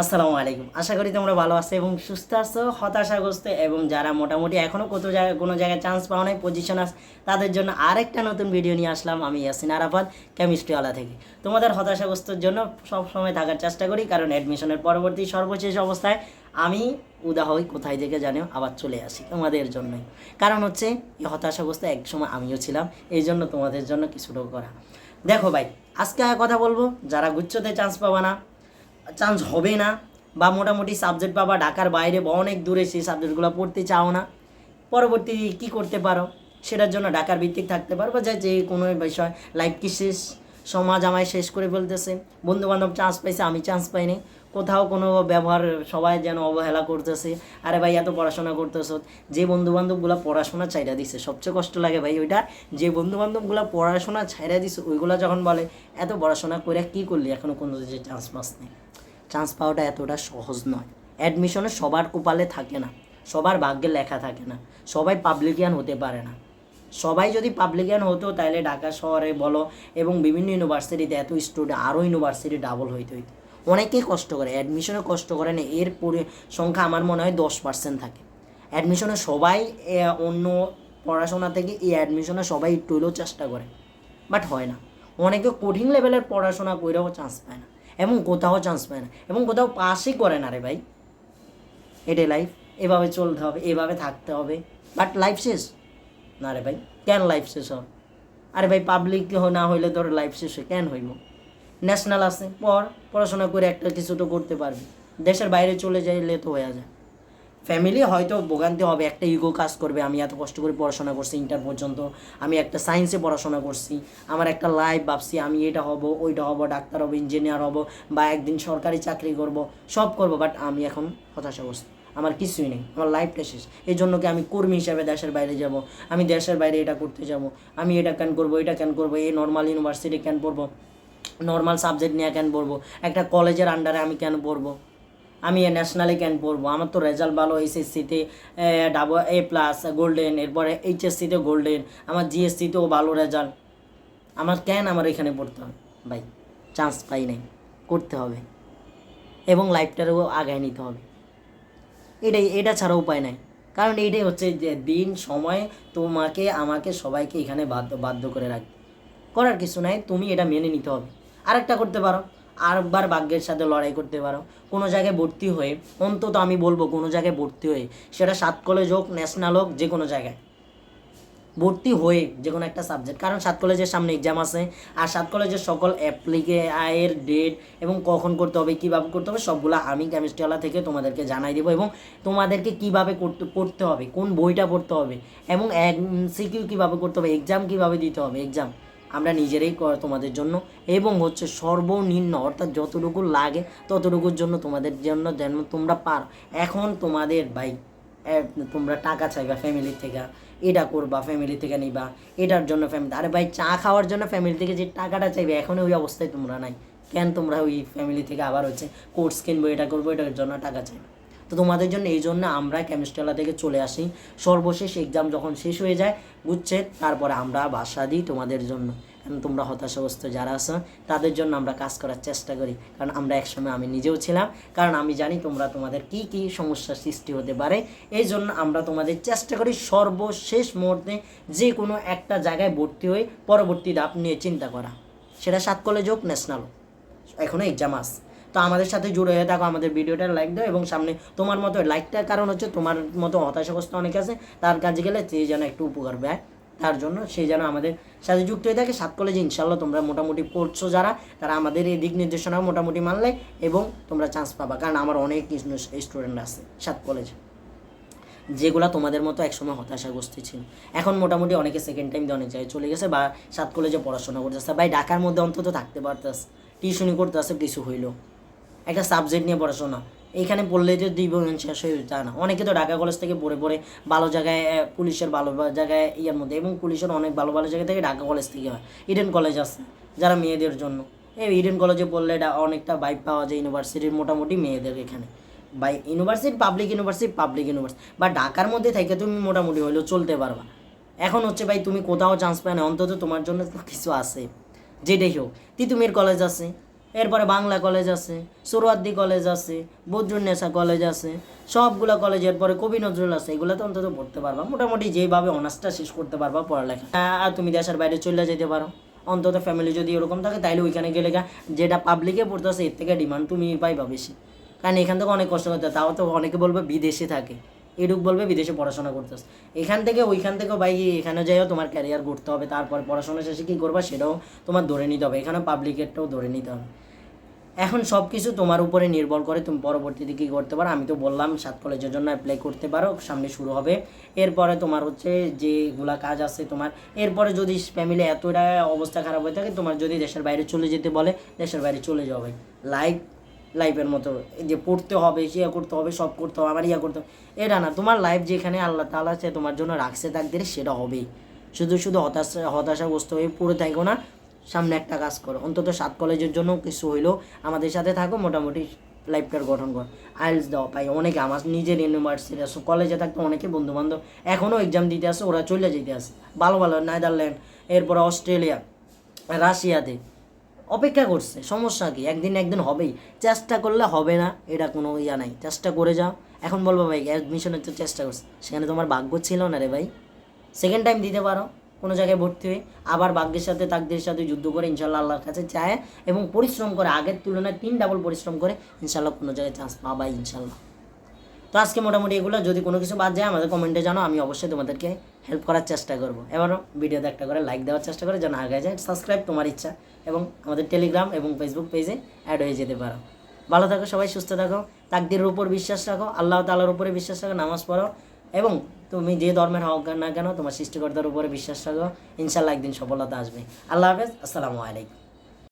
আসসালামু আলাইকুম। আশা করি তোমরা ভালো আছো এবং সুস্থ আছো, হতাশাগ্রস্ত এবং যারা মোটামুটি এখনও কত জায়গায় কোনো জায়গায় চান্স পাওয়া নাই পজিশন আছে, তাদের জন্য আরেকটা নতুন ভিডিও নিয়ে আসলাম আমি ইয়াসিন আরাফাত কেমিস্ট্রিওয়ালা থেকে। তোমাদের হতাশাগ্রস্তর জন্য সব সময় থাকার চেষ্টা করি, কারণ অ্যাডমিশনের পরবর্তী সর্বশেষ অবস্থায় আমি উদা হই, কোথায় থেকে জানেও, আবার চলে আসি তোমাদের জন্যই। কারণ হচ্ছে, এই হতাশাগ্রস্ত এক সময় আমিও ছিলাম, এই জন্য তোমাদের জন্য কিছুটাও করা। দেখো ভাই, আজকে কথা বলব, যারা গুচ্ছতে চান্স পাবা না চান্স হবে না, বা মোটামুটি সাবজেক্ট পাবা ঢাকার বাইরে, বা অনেক দূরে সেই সাবজেক্টগুলো পড়তে চাও না। পরবর্তী কি করতে পারো? সেটার জন্য ঢাকার ভিত্তিক থাকতে পারো, বা যে যে কোনো বিষয়। লাইফ কি শেষ? সমাজ আমায় শেষ করে ফেলতেছে। বন্ধু বান্ধব চান্স পাইছে, আমি চান্স পাইনি। কোথাও কোনো ব্যবহার সবাই যেন অবহেলা করতেছে। আরে ভাই, এত পড়াশোনা করতেছ। যে বন্ধু বান্ধবগুলো পড়াশোনা ছাইড়া দিছে, সবচেয়ে কষ্ট লাগে ভাই ওইটা। যে বন্ধু বান্ধবগুলো পড়াশোনা ছাইড়া দিছে, ওইগুলো যখন বলে, এত পড়াশোনা করে কি করলি? এখনও কোনো চান্স পাস নেই চান্স পাওয়াটা এতটা সহজ নয়। অ্যাডমিশনে সবার কপালে থাকে না, সবার ভাগ্যে লেখা থাকে না, সবাই পাবলিকিয়ান হতে পারে না। সবাই যদি পাবলিকিয়ান হতো তাহলে ঢাকা শহরে বলো এবং বিভিন্ন ইউনিভার্সিটিতে এত স্টুডেন্ট আরও ইউনিভার্সিটি ডাবল হইতে হইতো। অনেকেই কষ্ট করে অ্যাডমিশনে কষ্ট করে না, এর পরি সংখ্যা আমার মনে হয় দশ পার্সেন্ট থাকে। অ্যাডমিশনে সবাই অন্য পড়াশোনা থেকে এই অ্যাডমিশনে সবাই একটু চেষ্টা করে বাট হয় না। অনেকে কঠিন লেভেলের পড়াশোনা করেও চান্স পায় না। এবং কোথাও চান্স পায় না। এবং কোথাও পাসই করে না রে ভাই। এটাই লাইফ এভাবে চলতে হবে, এভাবে থাকতে হবে। বাট লাইফ শেষ। না রে ভাই, কেন লাইফ শেষ হবে? আরে ভাই পাবলিক না হইলে তোর লাইফ শেষ হয় কেন হইব? ন্যাশনাল আছে পর পড়াশোনা করে একটা কিছু তো করতে পারবি। দেশের বাইরে চলে যাইলে তো হয়ে যায়। ফ্যামিলি হয়তো ভোগান্তি হবে, একটা ইগো কাজ করবে, আমি এত কষ্ট করে পড়াশোনা করছি ইন্টার পর্যন্ত, আমি একটা সায়েন্সে পড়াশোনা করছি, আমার একটা লাইফ ভাবছি, আমি এটা হব, ওইটা হব, ডাক্তার হব ইঞ্জিনিয়ার হব, বা একদিন সরকারি চাকরি করব, সব করব বাট আমি এখন হতাশা হতাশাগ্রস্ত আমার কিছুই নেই, আমার লাইফটা শেষ, এই জন্য কি আমি কর্মী হিসাবে দেশের বাইরে যাব, আমি দেশের বাইরে এটা করতে যাব, আমি এটা কেন করব, এটা কেন করব, এই নর্মাল ইউনিভার্সিটি কেন পড়ব নর্মাল সাবজেক্ট নিয়ে কেন পড়ব, একটা কলেজের আন্ডারে আমি কেন পড়ব আমি ন্যাশনালে কেন পড়ব। আমার তো রেজাল্ট ভালো এসএসসিতে ডাবল এ প্লাস গোল্ডেন এরপরে এইচএসসিতে গোল্ডেন আমার জিএসসিতেও ভালো রেজাল্ট আমার কেন আমার এখানে পড়তে হবে। ভাই চান্স পাই নাই। করতে হবে। এবং লাইফটারও আগায় নিতে হবে। এটাই, এটা ছাড়া উপায় নাই। কারণ এইটাই হচ্ছে যে দিন, সময় তোমাকে, আমাকে সবাইকে এখানে বাধ্য বাধ্য করে রাখবে। করার কিছু নাই, তুমি এটা মেনে নিতে হবে। আরেকটা করতে পারো। আরেকবার ভাগ্যের সাথে লড়াই করতে পারো। কোনো জায়গায় ভর্তি হয়ে, অন্তত আমি বলব কোনো জায়গায় ভর্তি হয়ে, সেটা সাত কলেজ হোক ন্যাশনাল হোক, যে কোনো জায়গায়। ভর্তি হয়ে যে কোনো একটা সাবজেক্ট কারণ সাত কলেজের সামনে এক্সাম আছে, আর সাত কলেজের সকল অ্যাপ্লিকে আয়ের ডেট এবং কখন করতে হবে, কীভাবে করতে হবে, সবগুলো আমি কেমিস্ট্রিওয়ালা থেকে তোমাদেরকে জানাই দেবো এবং তোমাদেরকে কীভাবে করতে পড়তে হবে, কোন বইটা পড়তে হবে এবং সিকিউ কীভাবে করতে হবে এক্সাম কীভাবে দিতে হবে এক্সাম আমরা নিজেরাই তোমাদের জন্য এবং হচ্ছে সর্বনিম্ন অর্থাৎ যতটুকু লাগে ততটুকুর জন্য তোমাদের জন্য যেন তোমরা পার। এখন তোমাদের ভাই তোমরা টাকা চাইবা ফ্যামিলি থেকে, এটা করবা ফ্যামিলি থেকে নিবা, এটার জন্য ফ্যামিলি আরে ভাই চা খাওয়ার জন্য ফ্যামিলি থেকে যে টাকাটা চাইবে এখন ওই অবস্থায় তোমরা নাই। কেন তোমরা ওই ফ্যামিলি থেকে আবার হচ্ছে কোর্স কিনবো, এটা করব, এটার জন্য টাকা চাইবে? তো তোমাদের জন্য এই জন্য আমরা কেমিস্ট্রিওয়ালা থেকে চলে আসি। সর্বশেষ এক্সাম যখন শেষ হয়ে যায়, বুঝছে? তারপরে আমরা বাসা দিই তোমাদের জন্য। কারণ তোমরা হতাশাগ্রস্ত যারা আছো, তাদের জন্য আমরা কাজ করার চেষ্টা করি। কারণ আমরা একসময় আমি নিজেও ছিলাম। কারণ আমি জানি তোমরা তোমাদের কি কি সমস্যার সৃষ্টি হতে পারে। এই জন্য আমরা তোমাদের চেষ্টা করি সর্বশেষ মুহূর্তে যে কোনো একটা জায়গায় ভর্তি হয়ে পরবর্তী ধাপ নিয়ে চিন্তা করা। সেটা সাত কলেজ হোক ন্যাশনাল এখনও এক্সাম আস তো আমাদের সাথে জুড়ে হয়ে থাকো, আমাদের ভিডিওটা লাইক দাও এবং সামনে তোমার মতো লাইকটার কারণ হচ্ছে তোমার মতো হতাশাগ্রস্ত অনেক আছে, তার কাজে গেলে সে যেন একটু উপকার পায়। তার জন্য সে যেন আমাদের সাথে যুক্ত হয়ে থাকে। সাত কলেজে ইনশাল্লাহ তোমরা মোটামুটি পড়ছো যারা, তারা আমাদের এই দিক নির্দেশনা মোটামুটি মানলে এবং তোমরা চান্স পাবা। কারণ আমার অনেক স্টুডেন্ট আছে সাত কলেজে যেগুলা তোমাদের মতো একসময় হতাশাগ্রস্ত ছিল। এখন মোটামুটি অনেকে সেকেন্ড টাইম দিয়ে অনেক জায়গায় চলে গেছে বা সাত কলেজে পড়াশোনা করতেছে। ভাই, ঢাকার মধ্যে অন্তত থাকতে পারতাস, টিউশনি করতেছে কিছু হইল। একটা সাবজেক্ট নিয়ে পড়াশোনা। এইখানে পড়লে যে দুই বোন শেষ হয়ে যায় না। অনেকে তো ঢাকা কলেজ থেকে পড়ে পড়ে ভালো জায়গায় পুলিশের ভালো জায়গায় ইয়ার মধ্যে এবং পুলিশের অনেক ভালো ভালো জায়গা থেকে ঢাকা কলেজ থেকে হয়। ইডেন কলেজ আছে, যারা মেয়েদের জন্য। এই ইডেন কলেজে পড়লে অনেকটা বাইক পাওয়া যায় ইউনিভার্সিটির মোটামুটি মেয়েদের এখানে। By university public university public university বা ঢাকার মধ্যে থেকে তুমি মোটামুটি হলেও চলতে পারবা। এখন হচ্ছে ভাই, তুমি কোথাও চান্স পায় না, অন্তত তোমার জন্য কিছু আছে। যেটাই হোক, তিতুমির কলেজ আছে এরপরে বাংলা কলেজ আছে সুরওয়ার্দি কলেজ আছে বদরুন্নেসা কলেজ আছে, সবগুলো কলেজ এরপরে কবি নজরুল আছে এগুলো তো অন্তত পড়তে পারবা। মোটামুটি যেভাবে অনার্সটা শেষ করতে পারবা পড়ালেখা। আর তুমি দেশের বাইরে চলে যেতে পারো। অন্তত ফ্যামিলি যদি এরকম থাকে, তাইলে ওইখানে গেলে যেটা পাবলিকে পড়তেছে, এর থেকে ডিমান্ড তুমি পাইবা বেশি। কারণ এখান থেকে অনেক কষ্ট করতে তাও তো অনেকে বলবে বিদেশে থাকে। এডুক বলবে, বিদেশে পড়াশোনা করতেছে। এখান থেকে ওইখান থেকে ভাই এখানে যাইও, তোমার ক্যারিয়ার করতে হবে, তারপর পড়াশোনা শেষে কী করবা সেটাও তোমার ধরে নিতে হবে। এখানে পাবলিকেরটাও ধরে নিতে হবে। এখন সব কিছু তোমার উপরে নির্ভর করে তুমি পরবর্তীতে কী করতে পারো। আমি তো বললাম, সাত কলেজের জন্য অ্যাপ্লাই করতে পারো, সামনে শুরু হবে। এরপরে তোমার হচ্ছে যেগুলা কাজ আছে তোমার, এরপরে যদি ফ্যামিলি এতটা অবস্থা খারাপ হয়ে থাকে, তোমার যদি দেশের বাইরে চলে যেতে বলে, দেশের বাইরে চলে ভাই। লাইফ লাইফের মতো। যে পড়তে হবে ইয়ে করতে হবে, সব করতে হবে, আবার ইয়া করতে হবে। এটা না, তোমার লাইফ যেখানে আল্লাহ তালা আছে তোমার জন্য রাখছে, তাকদের সেটা হবেই। শুধু শুধু হতাশা, হতাশাগ্রস্ত হয়ে পড়ে থাকো না, সামনে একটা কাজ করো। অন্তত সাত কলেজের জন্য কিছু হইলেও আমাদের সাথে থাকো, মোটামুটি লাইফটার গঠন কর। আইলস দাও, পাই, অনেকে আমার নিজের ইউনিভার্সিটি আসো কলেজে থাকতো অনেকে বন্ধু বান্ধব এখনও এক্সাম দিতে আসে, ওরা চলে যেতে আসে। ভালো ভালো, নেদারল্যান্ড, এরপর অস্ট্রেলিয়া, রাশিয়াতে। অপেক্ষা করছে, সমস্যা কি? একদিন একদিন হবেই। চেষ্টা করলে হবে না, এটা কোনো ইয়া নাই। চেষ্টা করে যাও। এখন বলব ভাই অ্যাডমিশনের তো চেষ্টা করছে। সেখানে তোমার ভাগ্য ছিল না রে ভাই। সেকেন্ড টাইম দিতে পারো, কোনো জায়গায় ভর্তি হয়ে। আবার ভাগ্যের সাথে তাকদের সাথে যুদ্ধ করে ইনশাল্লাহ আল্লাহর কাছে চায় এবং পরিশ্রম করে। আগের তুলনায় তিন ডাবল পরিশ্রম করে ইনশাল্লাহ কোনো জায়গায় চান্স পাবাই ইনশাল্লাহ তো আজকে মোটামুটি এগুলো। যদি কোনো কিছু বাদ যায়, আমাদের কমেন্টে জানো আমি অবশ্যই তোমাদেরকে হেল্প করার চেষ্টা করব। এবারও ভিডিওতে একটা করে লাইক দেওয়ার চেষ্টা করে, যেন আগে যায়। সাবস্ক্রাইব তোমার ইচ্ছা এবং আমাদের টেলিগ্রাম এবং ফেসবুক পেজে অ্যাড হয়ে যেতে পারো। ভালো থাকো সবাই, সুস্থ থাকো। তাকদির উপর বিশ্বাস রাখো, আল্লাহ তালার উপরে বিশ্বাস রাখো, নামাজ পড়ো এবং তুমি যে ধর্মের হোক না কেন, তোমার সৃষ্টিকর্তার উপরে বিশ্বাস রাখো। ইনশাল্লাহ একদিন সফলতা আসবে। আল্লাহ হাফেজ, আসসালামু আলাইকুম।